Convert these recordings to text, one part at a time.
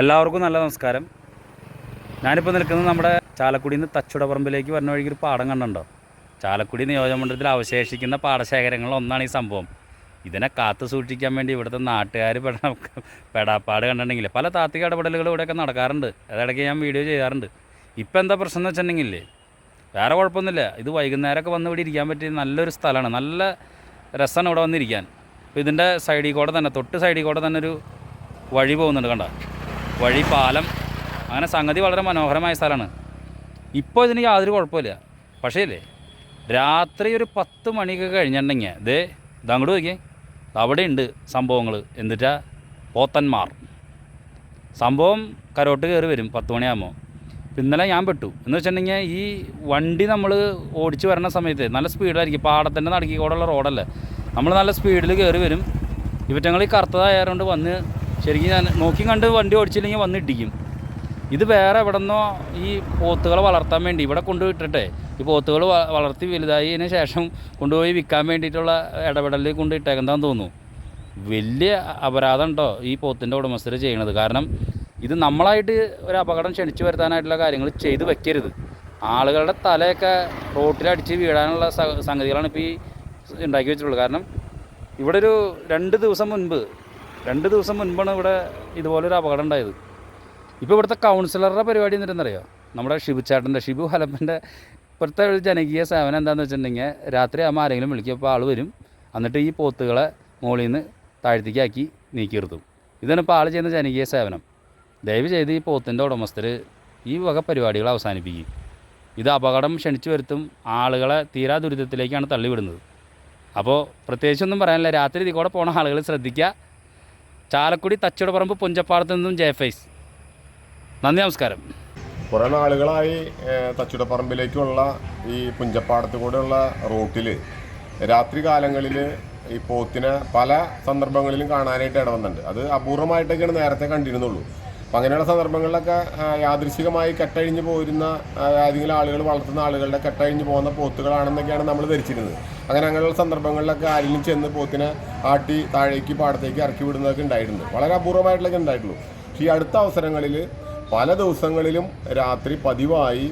എല്ലാവർക്കും നല്ല നമസ്കാരം. ഞാനിപ്പോൾ നിൽക്കുന്നത് നമ്മുടെ ചാലക്കുടിയിൽ നിന്ന് തച്ചുടപ്പറമ്പിലേക്ക് വരുന്ന വഴിക്ക് ഒരു പാടം കണ്ടുണ്ടോ ചാലക്കുടി നിയോജകമണ്ഡലത്തിൽ അവശേഷിക്കുന്ന പാടശേഖരങ്ങളിൽ ഒന്നാണ് ഈ സംഭവം. ഇതിനെ കാത്തു സൂക്ഷിക്കാൻ വേണ്ടി ഇവിടുത്തെ നാട്ടുകാർ പെട പെടാപ്പാട് കണ്ടിട്ടുണ്ടെങ്കിൽ പല താത്വിക ഇടപെടലുകൾ ഇവിടെയൊക്കെ നടക്കാറുണ്ട്. അതിടയ്ക്ക് ഞാൻ വീഡിയോ ചെയ്യാറുണ്ട്. ഇപ്പം എന്താ പ്രശ്നം എന്ന് വെച്ചിട്ടുണ്ടെങ്കിൽ വേറെ കുഴപ്പമൊന്നുമില്ല. ഇത് വൈകുന്നേരമൊക്കെ വന്ന് ഇവിടെ ഇരിക്കാൻ പറ്റിയ നല്ലൊരു സ്ഥലമാണ്. നല്ല രസമാണ് ഇവിടെ വന്നിരിക്കാൻ. അപ്പോൾ ഇതിന്റെ സൈഡിൽ കൂടെ തന്നെ തൊട്ട് സൈഡിൽ കൂടെ തന്നെ ഒരു വഴി പോകുന്നുണ്ട് കണ്ട? വഴി പാലം അങ്ങനെ സംഗതി വളരെ മനോഹരമായ സ്ഥലമാണ്. ഇപ്പോൾ ഇതിന് യാതൊരു കുഴപ്പമില്ല പക്ഷേ ഇല്ലേ രാത്രി ഒരു പത്ത് മണിയൊക്കെ കഴിഞ്ഞിട്ടുണ്ടെങ്കിൽ ദേ ഇതങ്ങോട്ട് നോക്കിയേ. അവിടെ ഉണ്ട് സംഭവങ്ങൾ എന്നിട്ടാ പോത്തന്മാർ. സംഭവം കരോട്ട് കയറി വരും പത്ത് മണിയാകുമ്പോൾ. ഇന്നലെ ഞാൻ പെട്ടു. എന്ന് വെച്ചിട്ടുണ്ടെങ്കിൽ ഈ വണ്ടി നമ്മൾ ഓടിച്ച് വരുന്ന സമയത്ത് നല്ല സ്പീഡിലായിരിക്കും. പാടത്തിന്റെ നടുക്കി കൂടെയുള്ള റോഡല്ലേ. നമ്മൾ നല്ല സ്പീഡിൽ കയറി വരും. ഇവറ്റങ്ങൾ ഈ കറുത്തതായതുകൊണ്ട് വന്ന് ശരിക്കും ഞാൻ നോക്കി കണ്ട് വണ്ടി ഓടിച്ചില്ലെങ്കിൽ വന്ന് ഇടിക്കും. ഇത് വേറെ എവിടെ നിന്നോ ഈ പോത്തുകളെ വളർത്താൻ വേണ്ടി ഇവിടെ കൊണ്ടുപോയിട്ടിട്ടെ ഈ പോത്തുകൾ വളർത്തി വലുതായതിന് ശേഷം കൊണ്ടുപോയി വിൽക്കാൻ വേണ്ടിയിട്ടുള്ള ഇടപെടലിൽ കൊണ്ട് ഇട്ടേക്കുന്നതാന്ന് തോന്നുന്നു. വലിയ അപരാധം ഉണ്ടോ ഈ പോത്തിന്റെ ഉടമസ്ഥർ ചെയ്യണത്. കാരണം ഇത് നമ്മളായിട്ട് ഒരു അപകടം ക്ഷണിച്ചു വരുത്താനായിട്ടുള്ള കാര്യങ്ങൾ ചെയ്ത് വെക്കരുത്. ആളുകളുടെ തലയൊക്കെ റോട്ടിലടിച്ച് വീഴാനുള്ള സംഗതികളാണ് ഇപ്പോൾ ഈ ഉണ്ടാക്കി വെച്ചിട്ടുള്ളത്. കാരണം ഇവിടെ ഒരു രണ്ട് ദിവസം മുൻപ് രണ്ട് ദിവസം മുൻപാണ് ഇവിടെ ഇതുപോലൊരു അപകടം ഉണ്ടായത്. ഇപ്പോൾ ഇവിടുത്തെ കൗൺസിലറുടെ പരിപാടി എന്നിട്ടെന്നറിയോ നമ്മുടെ ഷിബുചേട്ടന്റെ ഷിബു ഹലപ്പന്റെ ഇപ്പോഴത്തെ ഒരു ജനകീയ സേവനം എന്താണെന്ന് വെച്ചിട്ടുണ്ടെങ്കിൽ രാത്രി ആകുമ്പോൾ ആരെങ്കിലും വിളിക്കുമ്പോൾ ആൾ വരും. എന്നിട്ട് ഈ പോത്തുകളെ മുകളിൽ നിന്ന് താഴ്ത്തിക്കാക്കി നീക്കി നിർത്തും. ഇതാണ് ഇപ്പോൾ ആൾ ചെയ്യുന്ന ജനകീയ സേവനം. ദയവ് ചെയ്ത് ഈ പോത്തിന്റെ ഉടമസ്ഥർ ഈ വക പരിപാടികൾ അവസാനിപ്പിക്കും. ഇത് അപകടം ക്ഷണിച്ചു വരുത്തും ആളുകളെ തീരാ ദുരിതത്തിലേക്കാണ് തള്ളിവിടുന്നത്. അപ്പോൾ പ്രത്യേകിച്ചൊന്നും പറയാനില്ല. രാത്രി ഇതിൽ കൂടെ പോണ ആളുകൾ ശ്രദ്ധിക്കുക. ചാലക്കുടി തച്ചുടപ്പറമ്പ് പുഞ്ചപ്പാടത്ത് നിന്നും ജയഫൈസ് നന്ദി നമസ്കാരം. കുറേ നാളുകളായി തച്ചുടപ്പറമ്പിലേക്കുള്ള ഈ പുഞ്ചപ്പാടത്ത് കൂടെയുള്ള റൂട്ടിൽ രാത്രി കാലങ്ങളിൽ ഈ പോത്തിനെ പല സന്ദർഭങ്ങളിലും കാണാനായിട്ട് ഇടവന്നുണ്ട്. അത് അപൂർവമായിട്ടൊക്കെയാണ് നേരത്തെ കണ്ടിരുന്നുള്ളൂ. അപ്പം അങ്ങനെയുള്ള സന്ദർഭങ്ങളിലൊക്കെ യാദൃശികമായി കെട്ടഴിഞ്ഞ് പോരുന്ന ഏതെങ്കിലും ആളുകൾ വളർത്തുന്ന ആളുകളുടെ കെട്ടഴിഞ്ഞ് പോകുന്ന പോത്തുകളാണെന്നൊക്കെയാണ് നമ്മൾ ധരിച്ചിരുന്നത്. അങ്ങനെ അങ്ങനെയുള്ള സന്ദർഭങ്ങളിലൊക്കെ ആരെങ്കിലും ചെന്ന് പോത്തിനെ ആട്ടി താഴേക്ക് പാടത്തേക്ക് ഇറക്കി വിടുന്നതൊക്കെ ഉണ്ടായിട്ടുണ്ട്. വളരെ അപൂർവമായിട്ടൊക്കെ ഉണ്ടായിട്ടുള്ളൂ. പക്ഷേ ഈ അടുത്ത അവസരങ്ങളിൽ പല ദിവസങ്ങളിലും രാത്രി പതിവായി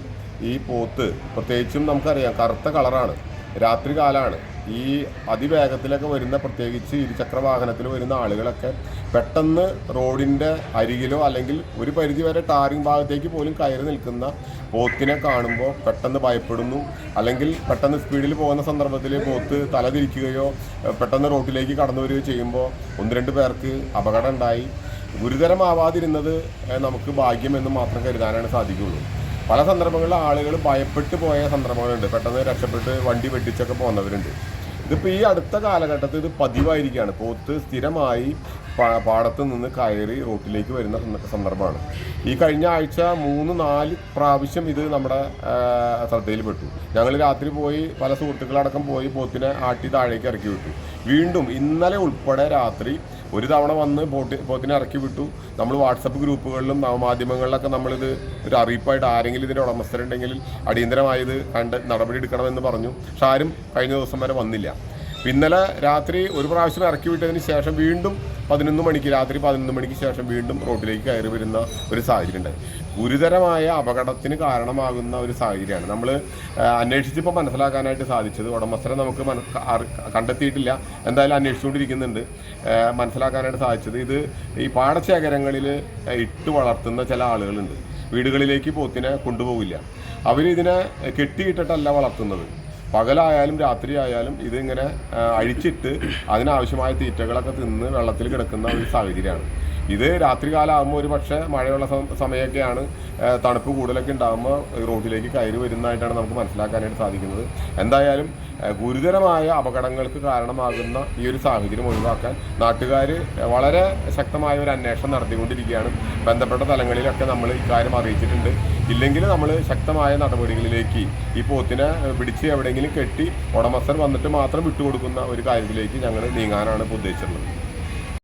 ഈ പോത്ത്. പ്രത്യേകിച്ചും നമുക്കറിയാം കറുത്ത കളറാണ്. രാത്രി കാലമാണ് ഈ അതിവേഗത്തിലൊക്കെ വരുന്ന പ്രത്യേകിച്ച് ഇരുചക്ര വാഹനത്തിൽ വരുന്ന ആളുകളൊക്കെ പെട്ടെന്ന് റോഡിന്റെ അരികിലോ അല്ലെങ്കിൽ ഒരു പരിധി വരെ ടാറിംഗ് ഭാഗത്തേക്ക് പോലും കയറി നിൽക്കുന്ന പോത്തിനെ കാണുമ്പോൾ പെട്ടെന്ന് ഭയപ്പെടുന്നു. അല്ലെങ്കിൽ പെട്ടെന്ന് സ്പീഡിൽ പോകുന്ന സന്ദർഭത്തിൽ പോത്ത് തലതിരിക്കുകയോ പെട്ടെന്ന് റോഡിലേക്ക് കടന്നു വരികയോ ചെയ്യുമ്പോൾ ഒന്ന് രണ്ട് പേർക്ക് അപകടം ഉണ്ടായി. ഗുരുതരമാവാതിരുന്നത് നമുക്ക് ഭാഗ്യമെന്ന് മാത്രം കരുതാനാണ് സാധിക്കുള്ളൂ പല സന്ദർഭങ്ങളിൽ ആളുകൾ ഭയപ്പെട്ട് പോയ സന്ദർഭങ്ങളുണ്ട്. പെട്ടെന്ന് രക്ഷപ്പെട്ട് വണ്ടി വെട്ടിച്ചൊക്കെ പോകുന്നവരുണ്ട് ഇതിപ്പോൾ ഈ അടുത്ത കാലഘട്ടത്തിൽ ഇത് പതിവായിരിക്കുകയാണ്. പോത്ത് സ്ഥിരമായി പാടത്ത് നിന്ന് കയറി റോട്ടിലേക്ക് വരുന്ന സന്ദ- സന്ദർഭമാണ്. ഈ കഴിഞ്ഞ ആഴ്ച മൂന്ന് നാല് പ്രാവശ്യം ഇത് നമ്മുടെ ശ്രദ്ധയിൽപ്പെട്ടു. ഞങ്ങൾ രാത്രി പോയി പല സുഹൃത്തുക്കളടക്കം പോയി പോത്തിനെ ആട്ടി താഴേക്ക് ഇറക്കി വിട്ടു. വീണ്ടും ഇന്നലെ ഉൾപ്പെടെ രാത്രി ഒരു തവണ വന്ന് ബോട്ട് ബോട്ടിനെ ഇറക്കി വിട്ടു. നമ്മൾ വാട്സപ്പ് ഗ്രൂപ്പുകളിലും നവമാധ്യമങ്ങളിലൊക്കെ നമ്മളിത് ഒരു അറിയിപ്പായിട്ട് ആരെങ്കിലും ഇതിന്റെ ഉടമസ്ഥരുണ്ടെങ്കിൽ അടിയന്തരമായത് കണ്ട് നടപടി എടുക്കണമെന്ന് പറഞ്ഞു. പക്ഷെ ആരും കഴിഞ്ഞ ദിവസം വരെ വന്നില്ല. ഇന്നലെ രാത്രി ഒരു പ്രാവശ്യം ഇറക്കി വിട്ടതിന് ശേഷം വീണ്ടും പതിനൊന്ന് മണിക്ക് രാത്രി പതിനൊന്ന് മണിക്ക് ശേഷം വീണ്ടും റോഡിലേക്ക് കയറി വരുന്ന ഒരു സാഹചര്യം ഉണ്ടായി. ഗുരുതരമായ അപകടത്തിന് കാരണമാകുന്ന ഒരു സാഹചര്യമാണ്. നമ്മൾ അന്വേഷിച്ചപ്പോൾ മനസ്സിലാക്കാനായിട്ട് സാധിച്ചത്. ഉടമസ്ഥരെ നമുക്ക് കണ്ടെത്തിയിട്ടില്ല. എന്തായാലും അന്വേഷിച്ചുകൊണ്ടിരിക്കുന്നുണ്ട്. മനസ്സിലാക്കാനായിട്ട് സാധിച്ചത് ഇത് ഈ പാടശേഖരങ്ങളിൽ ഇട്ട് വളർത്തുന്ന ചില ആളുകളുണ്ട്. വീടുകളിലേക്ക് പോത്തിനെ കൊണ്ടുപോകില്ല അവരിതിനെ കെട്ടിയിട്ടിട്ടല്ല വളർത്തുന്നത്. പകലായാലും രാത്രിയായാലും ഇതിങ്ങനെ അഴിച്ചിട്ട് അതിനാവശ്യമായ തീറ്റകളൊക്കെ തിന്ന് വെള്ളത്തിൽ കിടക്കുന്ന ഒരു സാഹചര്യമാണ്. ഇത് രാത്രികാലമാകുമ്പോൾ ഒരു പക്ഷേ മഴയുള്ള സമയമൊക്കെയാണ് തണുപ്പ് കൂടുതലൊക്കെ ഉണ്ടാകുമ്പോൾ റോഡിലേക്ക് കയറി വരുന്നതായിട്ടാണ് നമുക്ക് മനസ്സിലാക്കാനായിട്ട് സാധിക്കുന്നത്. എന്തായാലും ഗുരുതരമായ അപകടങ്ങൾക്ക് കാരണമാകുന്ന ഈ ഒരു സാഹചര്യം ഒഴിവാക്കാൻ നാട്ടുകാർ വളരെ ശക്തമായ ഒരു അന്വേഷണം നടത്തിക്കൊണ്ടിരിക്കുകയാണ്. ബന്ധപ്പെട്ട തലങ്ങളിലൊക്കെ നമ്മൾ ഇക്കാര്യം അറിയിച്ചിട്ടുണ്ട്. ഇല്ലെങ്കിൽ നമ്മൾ ശക്തമായ നടപടികളിലേക്ക് ഈ പോത്തിനെ പിടിച്ച് എവിടെയെങ്കിലും കെട്ടി ഉടമസ്ഥർ വന്നിട്ട് മാത്രം വിട്ടുകൊടുക്കുന്ന ഒരു കാര്യത്തിലേക്ക് ഞങ്ങൾ നീങ്ങാനാണ് ഇപ്പോൾ ഉദ്ദേശിച്ചിട്ടുള്ളത്.